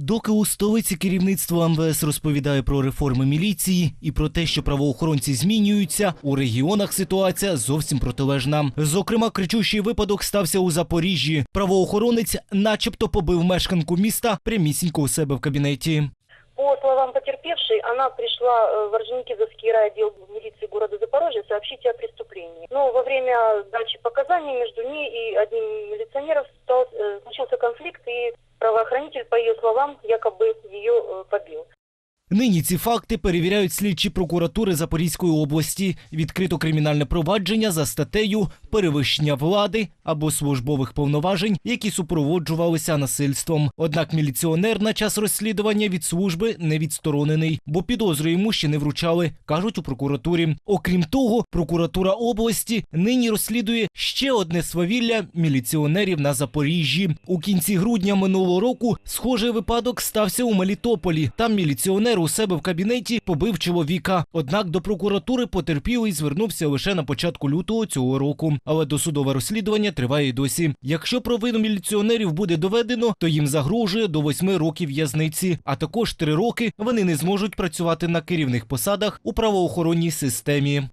Доки у столиці керівництво МВС розповідає про реформи міліції і про те, що правоохоронці змінюються, у регіонах ситуація зовсім протилежна. Зокрема, кричущий випадок стався у Запоріжжі. Правоохоронець, начебто, побив мешканку міста прямісінько у себе в кабінеті. По словам потерпевшей, она пришла э, в Орджоникидзевский райотдел милиции города Запорожья сообщить о преступлении. Но во время дачи показаний между ней и одним из милиционеров стал- э, случился конфликт, и словам, якобы ее побил. Нині ці факти перевіряють слідчі прокуратури Запорізької області. Відкрито кримінальне провадження за статтею перевищення влади або службових повноважень, які супроводжувалися насильством. Однак міліціонер на час розслідування від служби не відсторонений, бо підозру йому ще не вручали, кажуть у прокуратурі. Окрім того, прокуратура області нині розслідує ще одне свавілля міліціонерів на Запоріжжі. У кінці грудня минулого року схожий випадок стався у Мелітополі. Там міліціонер у себе в кабінеті побив чоловіка. Однак до прокуратури потерпілий звернувся лише на початку лютого цього року. Але досудове розслідування триває й досі. Якщо провину міліціонерів буде доведено, то їм загрожує до восьми років в'язниці, а також три роки вони не зможуть працювати на керівних посадах у правоохоронній системі.